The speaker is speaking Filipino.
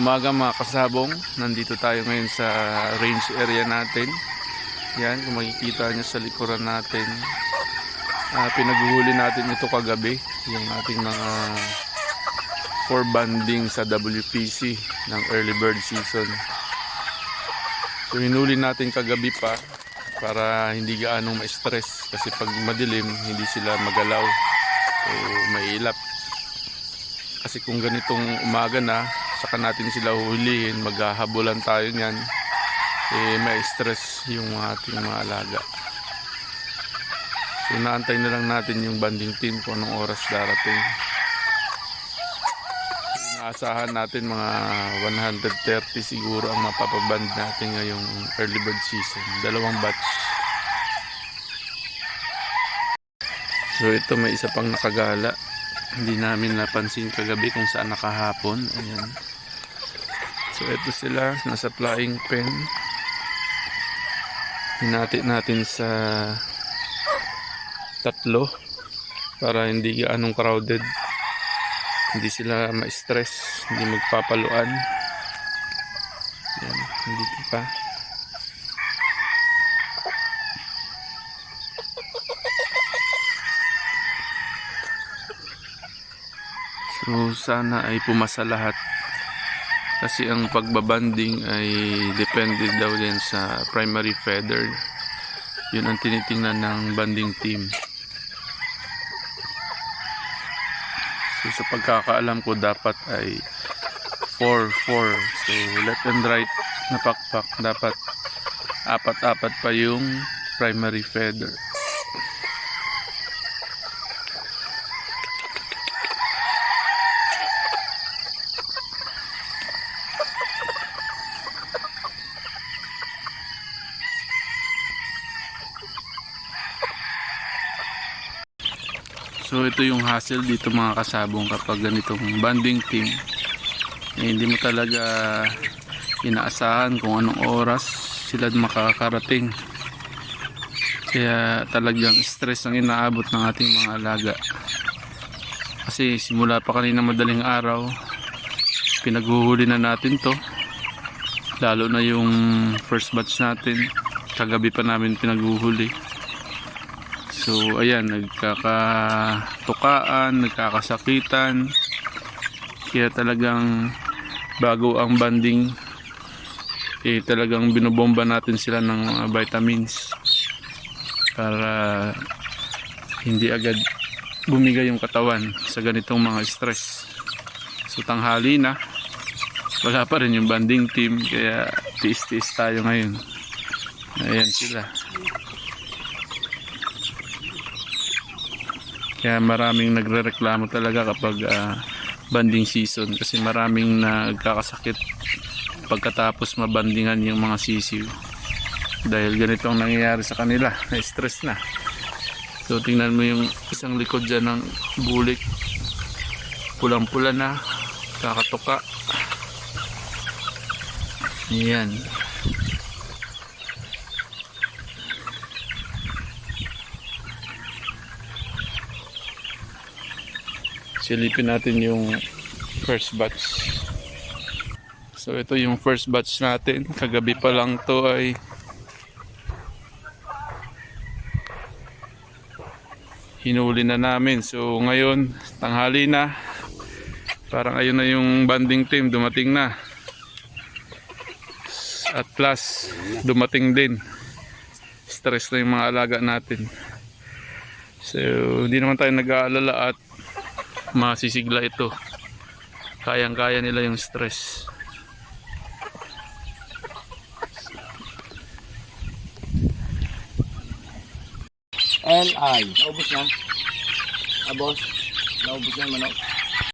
umaga mga kasabong. Nandito tayo ngayon sa range area natin. Yan, kung makikita nyo sa likuran natin. ah, pinaguhuli natin ito kagabi. Yung ating mga for banding sa WPC ng early bird season. So hinuli natin kagabi pa para hindi gaanong ma-stress kasi pag madilim hindi sila magalaw o mailap. Kasi kung ganitong umaga na, saka natin sila huhulihin, maghahabulan tayo niyan, eh may stress yung ating mga alaga. So naantay na lang natin yung banding team kung anong oras darating. Inaasahan natin mga 130 siguro ang mapapaband natin ngayong early bird season. Dalawang batch. So ito may isa pang nakagala. Hindi namin napansin kagabi kung saan nakahapon. Ayan. So ito sila nasa flying pen. Hinati natin sa tatlo para hindi gaanong crowded hindi sila ma-stress hindi magpapaluan yan dito pa so sana ay pumasa lahat kasi ang pagbabanding ay depende daw din sa primary feather yun ang tinitingnan ng banding team So sa pagkakaalam ko dapat ay 4-4. So left and right na pakpak dapat apat-apat pa yung primary feather. So ito yung hassle dito mga kasabong kapag ganitong banding team. Eh, hindi mo talaga inaasahan kung anong oras sila makakarating. Kaya talagang stress ang inaabot ng ating mga alaga. Kasi simula pa kanina madaling araw, pinaghuhuli na natin to. Lalo na yung first batch natin. Kagabi pa namin pinaghuhuli. So ayan, nagkakatukaan, nagkakasakitan. Kaya talagang bago ang banding eh talagang binobomba natin sila ng mga vitamins para hindi agad bumigay yung katawan sa ganitong mga stress. So tanghali na, wala pa rin yung banding team kaya tiis-tiis tayo ngayon. Ayan sila. Kaya maraming nagrereklamo talaga kapag ah, banding season kasi maraming nagkakasakit pagkatapos mabandingan yung mga sisiw. Dahil ganito ang nangyayari sa kanila, na-stress na. So tingnan mo yung isang likod dyan ng bulik. Pulang-pula na, kakatuka. Yan. Silipin natin yung first batch. So ito yung first batch natin. Kagabi pa lang to ay hinuli na namin. So ngayon tanghali na. Parang ayun na yung banding team. Dumating na. At plus dumating din. Stress na yung mga alaga natin. So hindi naman tayo nag-aalala at masisigla ito kayang kaya nila yung stress LI. Naubos na. Ah, boss. Naubos na manok.